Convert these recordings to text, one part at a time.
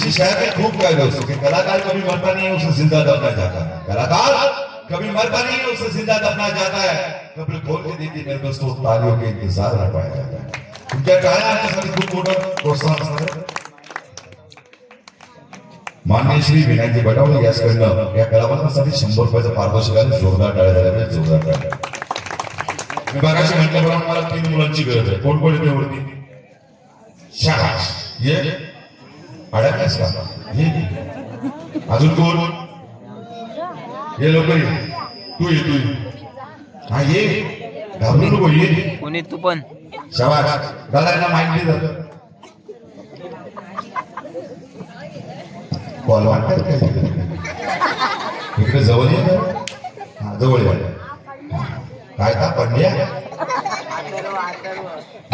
शहर में खूब कह दोस्तों कि कलाकार कभी मरता नहीं है, उसे ज़िंदा दफना जाता है। कलाकार कभी मरता नहीं है, उसे ज़िंदा दफना जाता है। कभी खोल के देखिए, मेरे दोस्तों, तालियों के इंतज़ार में पाया जाता है। तुमच्या टाळ्या आमच्यासाठी खूप मोठं प्रोत्साहन श्री शंभर जोरदार तीन मुलांची अडकलास का? ये अजून कोण? ये लोक ये. तू ये तू ये. हा ये. घाबरू नको ये. पुणे तू पण? शाबास दादा माहिती दिलं कॉल वाटतात काय इकडे? जवळ ये ना. हा, जवळ ये. काय का पंड्या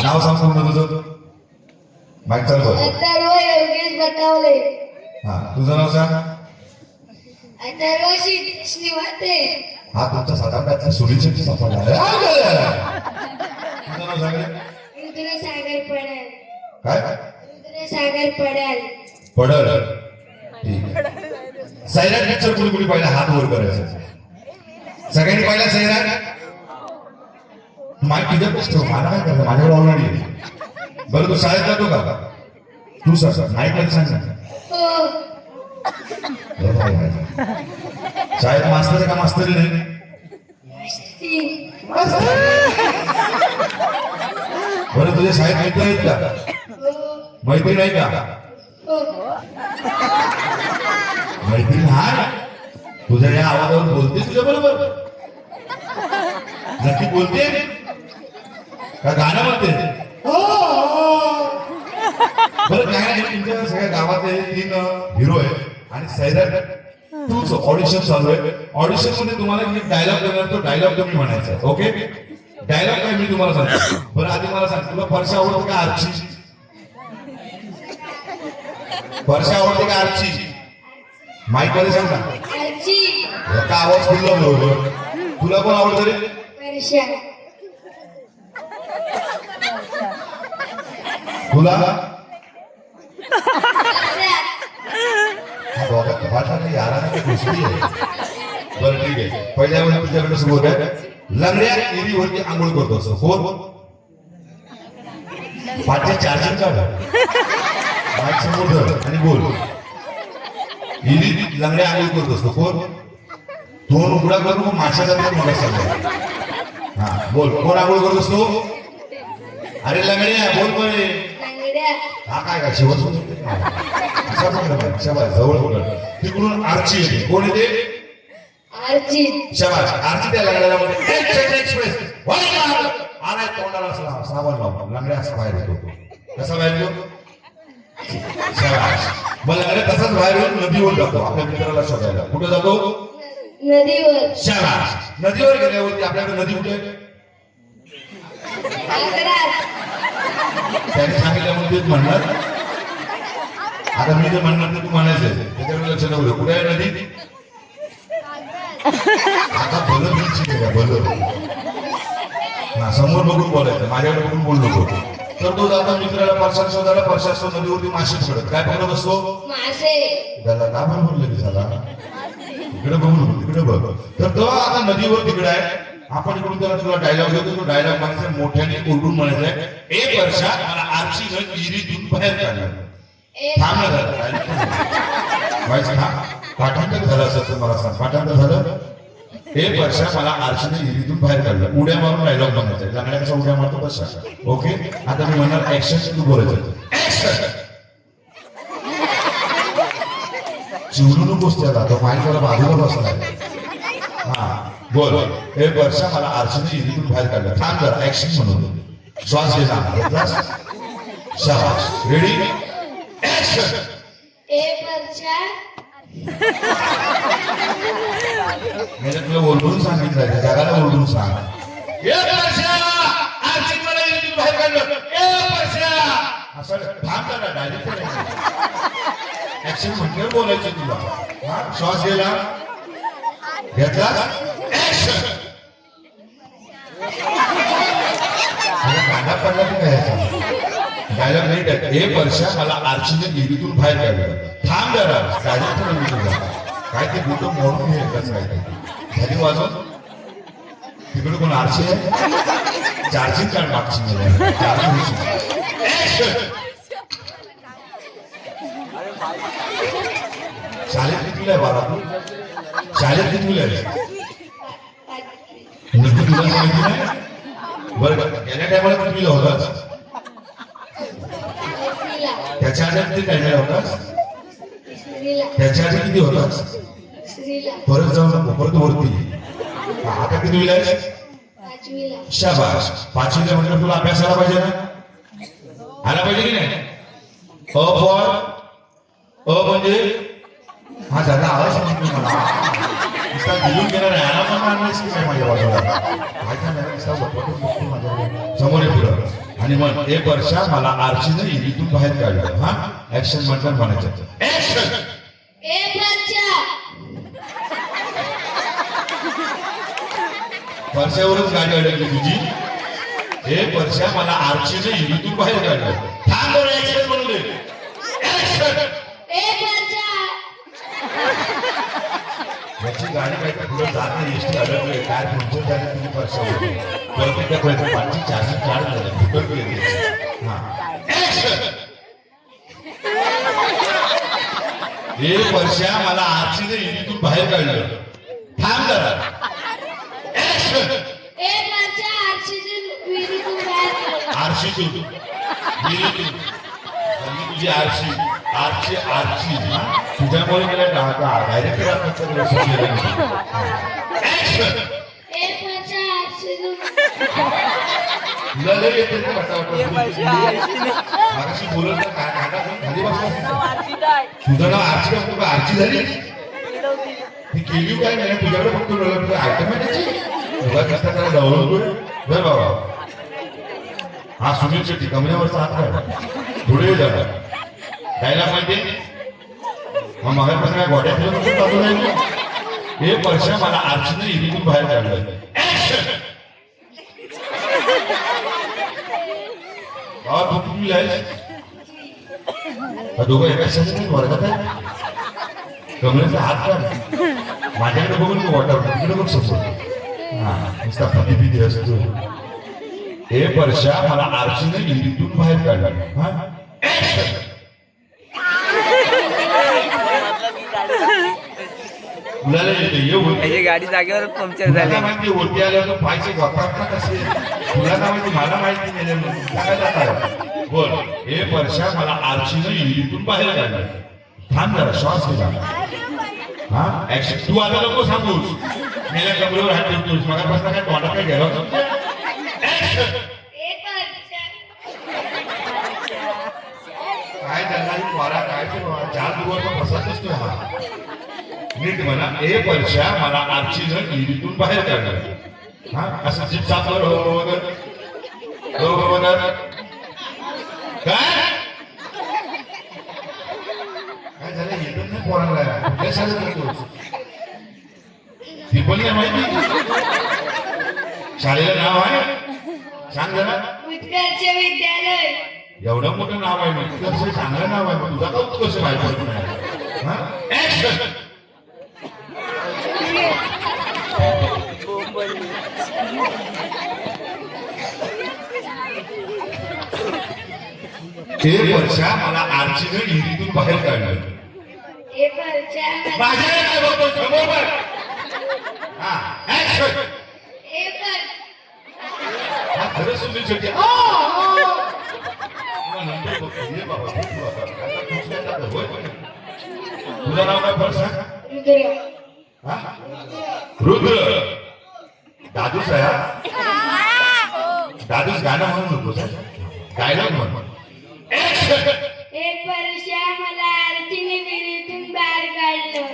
नाव सांग पूर्ण तुझं. माईक चालू बटावले हा तुझं नाव सांग. अथर्व शिरीष निवाते हा तुमचा सुनील शेट्टी सापडला? तुझं नाव सांग. रुद्र सागर पडाल. काय? रुद्र सागर पडाल. पडल. ठीक आहे. सैराट पिक्चर कुणी कुणी पाहिला हात वर करायचं. सगळ्यांनी पाहिला सैराट. माईक तुझ्या ठेव मला काय करायचं माझ्याकडे ऑलरेडी बरं तू शाळेत जातो का? तू सर नाही पण सांग. शाळेत मास्तर का मास्तर नाही बरं तुझ्या शाळेत मित्र आहेत का? हो मैत्रीण आहे का? हो मैत्रीण हाय. तुझ्या या आवाजावर बोलते तुझ्या बरोबर. नक्की बोलते? का गाणं म्हणते? हो, हो, हो. बरं काय नाही तुमच्या सगळ्या गावातले तीन हिरो आहे आणि सैराट तूच ऑडिशन चालू आहे. ऑडिशनमध्ये तुम्हाला मी डायलॉग देणार तो डायलॉग तुम्ही म्हणायचा ओके डायलॉग काय मी तुम्हाला सांगतो? बरं आधी मला सांग तुला परशा आवडते का आरची? परशा आवडते का आरची? माईकमध्ये सांग ना. एका आवाज खुल्ला बरोबर. तुला कोण आवडतं रे? तुला? बरं ठीक आहे पहिल्या वेळेला तुझ्याकडे सुरू होत लंगड्या एरीवरती आंघोळ करतो असतो फोन पाचशे चार्जिंग काढ माईक समोर धर आणि बोल इरी लंगड्या आंघोळ करत असतो कोण दोन उघडा करून माशा जातात मला सांगा हा बोल कोण आंघोळ करत असतो अरे लंगड्या बोल बरे हा काय काय शेवट. शाबास जवळ पकड तिकडून आरची येते. कोण येते? अर्जित शाबास आरची त्या लंगड्याला म्हणते "एक्सप्रेस, एक्सप्रेस. वर मार." आलाय तोंडाला असला साबण लावून लंगड्या असा बाहेर येतो कसा बाहेर येतो? शाबास मग लंगड्या तसाच बाहेर येऊन नदीवर जातो. आपल्या मित्राला शोधायला. कुठे जातो? नदीवर. शाबास नदीवर गेल्यावरती आपल्याकडे नदी कुठे? त्याने सांगितलं म्हणून तेच म्हणणार. आता मी जे म्हणणार ते तू म्हणायचं त्याच्याकडे लक्ष ठेवलं कुठे आहे नदी? आता भलं मी शिकेल भलं. ना समोर बघून बोलायचं. माझ्याकडे बघून बोलू नको. तर तो जाता मित्राला परशात शोधायला परशात शोध नदीवरती मासे पकडत. काय असतो मासे. त्याला का बरं बोललं की झाला इकडे बघू नको तिकडे बघ. तर तो आता नदीवर तिकडे आहे. आपण इकडून त्याला तुला डायलॉग देतो. तो डायलॉग म्हणायचा मोठ्याने उलटून म्हणायचा एक वर्षात मला आरची घर विहिरीतून बाहेर काढलं. थांब ना झालं व्हायचं थांब. पाठांतर झालं असं मला सांग. पाठांतर झालं? एक वर्षा मला आरशीने विहिरीतून बाहेर काढलं. उड्या मारून डायलॉग बनायचा लग्ना कसा उड्या मारतो तसा ओके? आता मी म्हणणार ऍक्शन तू बोलायचं. ऍक्शन चिवडू नकोस त्याला. तो बाजूला बसलाय. हा. बोल. एक वर्षा मला आरशीने विहिरीतून बाहेर काढलं थांब जरा ऍक्शन म्हणून. श्वास घे ना. शाबाश रेडी ऍक्शन एक वर्षा मी तर तुला ओरडून सांगितलं त्या जगाला ओरडून सांग. एक वर्षा आर्थिक मला इथून बाहेर काढलं. एक वर्षा असं थांब करा. डायरेक्ट ऍक्शन म्हटलं बोलायचं तुला. हा श्वास गेला घेतला डायलॉग नीट आहे हे वर्षा मला आरशीने विहिरीतून बाहेर काढलं थांब जरा डायरेक्टर मी तुझा काय ते बुटं मोडून घे एकच काय ते झाली वाजव. तिकडे कोण आरशी आहे? चार्जिंग कार्ड मागची चार्जिंग शाळेत कितीला आहे बाबा तू शाळेत कितीला आहे? नक्की तुला माहिती नाही बरं गेल्या टायमाला कितीला होतास त्याच्या आधी किती टायमाला होतास त्याच्या आधी किती होतास परत जाऊ नको परत वरती. आता किती विला शाबाश पाचवीला म्हटलं तुला अभ्यास आला पाहिजे ना? आला पाहिजे की नाही? अ फॉर अ म्हणजे? हा दादा आवाज. म्हणतो मला नुसता दिलून गेला नाही आला पण आणलायस की नाही माझ्या बाजूला? बघतो माझ्याकडे. समोर ये पुढं. आणि मग एक वर्षा मला आरशीनं इथून बाहेर काढलं. हा? ऍक्शन म्हटलं म्हणायचं ऍक्शन वर्षावरच गाडी अडकली तुझी. हे वर्षा मला आरशीनं इथून बाहेर काढलं. थांब ऍक्शन म्हणू दे. ऍक्शन गाडी काय पुढे जात नाही एसटी अडकले काय पंक्चर झाले तुम्ही वर्षावर परत एकदा कळतं पाचशे चारशे चार झाले फुकट गेली. हा. ऍक्शन हे वर्षा मला आरशीनं इथून बाहेर काढलं. थांब जरा. आरशीतून. विहिरीतून. म्हणजे तुझी आरशी. आरची आरची? तुझ्यामुळे गेला डायरेक्टर ए परच्या आरशीतून तुला लय येते रे वाटावाटा. मागाशी बोलत खाली बसला. तुझं नाव आरची का आरची झाली? ती केली काय? नाही तुझ्याकडे फक्त आहे त्याची? तुला कसं त्याला बरं बाबा हा सुनील शेट्टी कमऱ्यावरचा हात काय पुढे झाला जायला माहिती मग मगापासून काय गोड्या चालू हे वर्ष मला आरशीनं इथून बाहेर काढलं. हा तू कुठली दोघं एका शाळेत वर्गात आहे. कमरेचा हात काढ. माझ्याकडे बघून तू वाटा तिकडे बघ समोर हा नुसता प्रतिभिधी असतो. हे वर्षा मला आरशीने इंडीतून बाहेर काढला. हा Action! मुलाला येते ये वर. त्याची गाडी जागेवर पंक्चर झाली. माहिती वरती आल्यावर पायचे वापरत ना कसे? तुला काय माहिती मला माहिती नाही बोल हे वर्षा मला आरशीनं विहिरीतून बाहेर काढलं. थांब जरा श्वास घे हा? ऍक्शन तू आता नको सांगूस. मेल्या कमरेवर हात ठेवतोस. मगापासून काय तोंडात काय होता काय त्यांना वारा काय ते चार दिवस बसत नसतोय हा. नीट म्हणा एक वर्षा मला आरशीनं विहिरीतून बाहेर काढलं. हा असं जीप सापवर हो हो वगैरे हो हो काय? काय झालं? येतच नाही पोरांना ती पण नाही माहिती. शाळेला नाव आहे? सांग जरा. उत्कर्ष विद्यालय. एवढं मोठं नाव आहे मग. तुझं चांगलं नाव आहे मग. तुझा कौतुक कसं माहिती पडत नाही? हा? ते वर्षा मला आरशीनं विहिरीतून बाहेर काढलं. काय बघतो समोर. हा ऍक्शन हा. तुझं नाव काय रुद्र. हा? रुद्र दादूच गाणं म्हणू नको डायलॉग म्हण Action! ए परशा मला आरतीने विहिरीतून बाहेर काढलं.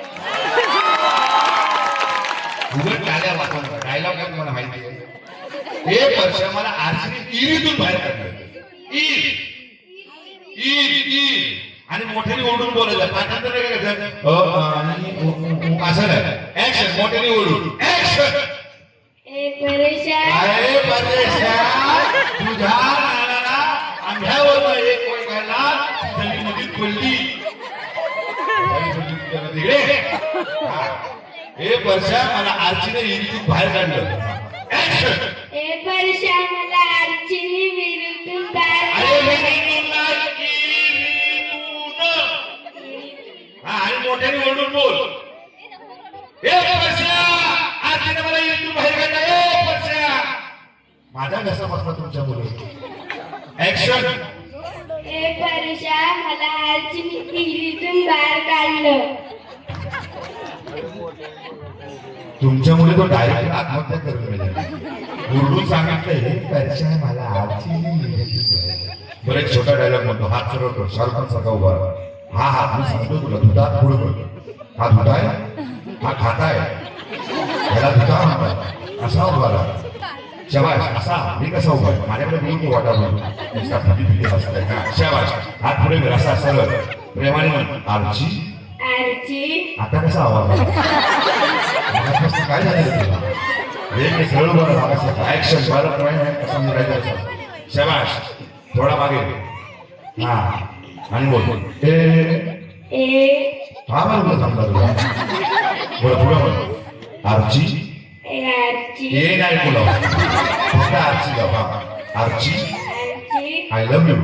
उघड टाळ्या वाजवा डायलॉग आहे तुम्हाला माहिती आहे. एक वर्ष मला आरसीने इरीतून बाहेर काढलं. ई. ई ई. आणि मोठ्याने ओढून बोलायचं. पाठांतर काय करायचं? असं नाही. ऍक्शन मोठ्याने ओढून ऍक्शन अरे परदेशा तुझ्या नाण्याला आंध्यावर एक कोण घालणार नदी नदी खोलली हे. वर्षा मला आजीने हिंदीत बाहेर काढलं. एक वर्षा मला आजीने विरुद्धून आणि मोठ्याने ओरडून बोल. माझा कसा बसला तुमच्या मुलं? ऍक्शन परशा मला अर्चिनी विहिरीतून बाहेर काढलं. तुमच्यामुळे तो डायरेक्ट आत्महत्या करून गेला ओरडून सांगितलं हे परशा मला आरची बरं एक छोटा डायलॉग म्हणतो. हात सरळ शाहरुख खान सारखा उभा. हा हात मी सांगतो तुला दुधा पुढे हा दुधा आहे हा खाता आहे त्याला दुधा म्हणतात असा उभा राहा. शबाश असा मी कसा उभा माझ्याकडे बोलून तू वाटा बोल नुसता हा शबाश हात पुढे कर असा सरळ. प्रेमाने म्हण आरची? आता कसा आवाज आला? काय झालं तुला? एक सरळ बरं मागास ऍक्शन बरं कसं शबाश थोडा मागे. हा आणि बोल. ए. ए. हा बरोबर थांबला तुला. बरं पुढं बोल. आरची? ए नाही बोलाव फक्त आरची गाव हा Archi I love you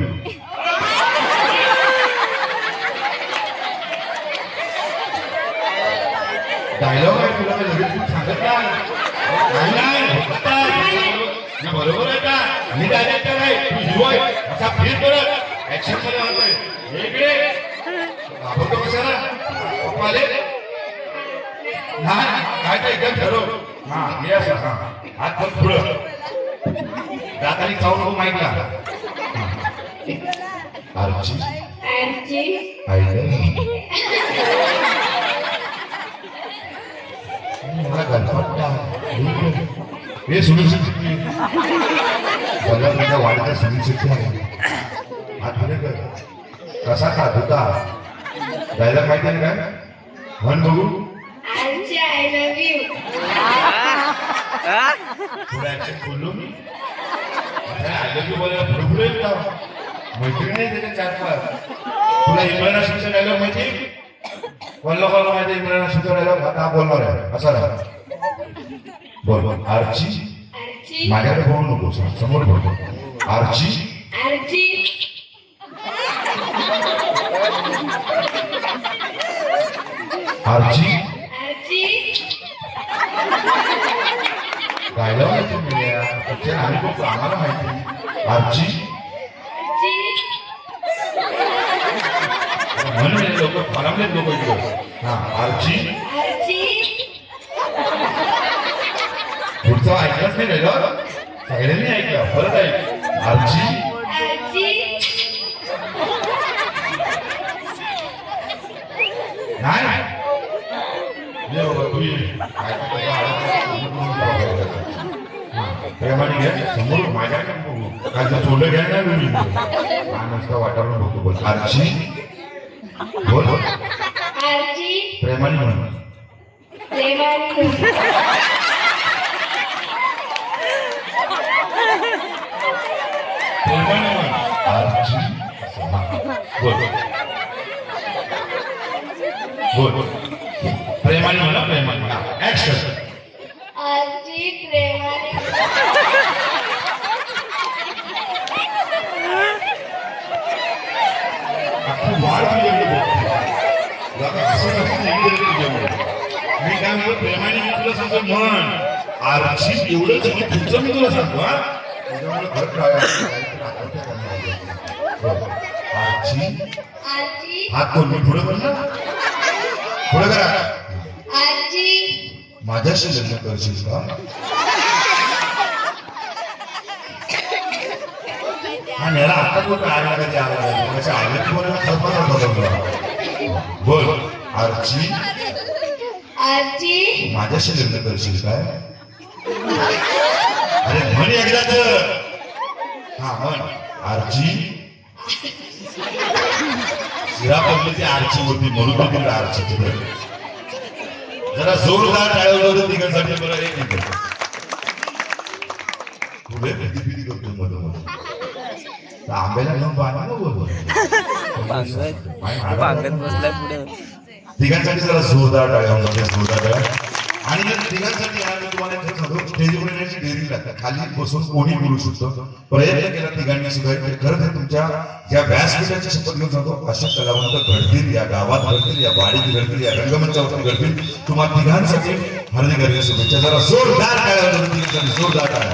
dialogue आहे तुला लगेच तू सांगत नाही नाही, बरोबर आहे का मी डायरेक्टर आहे तू हिरो आहे असा फील करत ऍक्शनमध्ये म्हणतोय इकडे घाबरतो कशाला पप्पा आले नाही काय ते एकदम ठरव. हा ये असं हा. हात पण पुढं. दातानी चावू नको माहितला आरची. अर्ची आय मला गणपत हे सुनील शेट्टी मला तुझ्या वाढीचा सुनील शेट्टी आहे. हात कर. कसा खात होता? जायला माहिती आहे काय? म्हण बघू? अर्ची आय लव्ह यू बोललो मी? आलं की पुढे पुढे येत जाऊ. मैत्रिणी आहे त्याच्या चार पाच. तुला इम्रान हाशमीचा डायलॉग माहिती? कोणला कोणला माहिती इम्रान हाशमीचा डायलॉग आता हा बोलणार आहे. असा राहा. बोल बोल. आरची? माझ्याकडे बोलू नको समोर बोलतो आरची? अर्ची आरची अर्ची डायलॉग आहे तुम्ही आम्ही बघतो आम्हाला माहिती अर्ची म्हणून लोक फलामले लोक हा अर्ची पुढचं ऐकलंच नाही डायलॉग सगळ्यांनी ऐकलं परत ऐक अर्ची नाही ये बाबा, तू ये. काय ते बाबा आलं तर हा, प्रेमाने घ्या समोर माझ्याकडे बघू. काय ते चोलं घ्या ना बघतो बोल बोल. अर्ची प्रेमाने म्हण. प्रेमाने प्रेमाने म्हण. आरची? असं. बोल बोल. बोल प्रेमाने म्हणा प्रेमाने म्हणा ऍक्शन अर्ची प्रेमाने अख्खी वाढ तुझ्याकडे बघते जरा असं नसतं इकडे तुझ्याकडे मी काय म्हणतो प्रेमाने मी तुला सांगतो म्हण आरची एवढंच मी पुढचं मी तुला सांगतो हा? त्याच्यामुळे फरक काय. हो. अर्ची हात कोण मी पुढे ना पुढे करा. माझ्याशी लग्न करशील का? हा नेला आता कोण आग लागायची लागायची माझ्या आल्याची बोलायला कल्पना होता बोल आरची अर्ची माझ्याशी लग्न करशील काय? अरे म्हण एकदाच हा म्हण. आरची? शिरा पडली ती आरची होती म्हणून मी तिला आरची केलं. जरा जोरदार टाळवलं होतं तिघांसाठी बरं एक मिनिट. पुढे भीती भीती करतो तर आंब्याला घेऊन ना भांगत बसलाय पुढे. तिघांसाठी जरा जोरदार टाळ्या जोरदार टाळ्या. आणि तिघांसाठी स्टेजवर येण्याची डेअरिंग लागते खाली बसून कोणी बोलू शकतो. प्रयत्न केला तिघांनी सुद्धा खरं तर तुमच्या या व्यासपीठाची शपथ घेऊन सांगतो असे कलावंत घडतील या गावात घडतील या वाडीत घडतील या रंगमंचावरती घडतील. तुम्हाला तिघांसाठी हार्दिक हार्दिक शुभेच्छा. जरा जोरदार टाळ्या जोरदार टाळ्या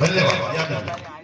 धन्यवाद. या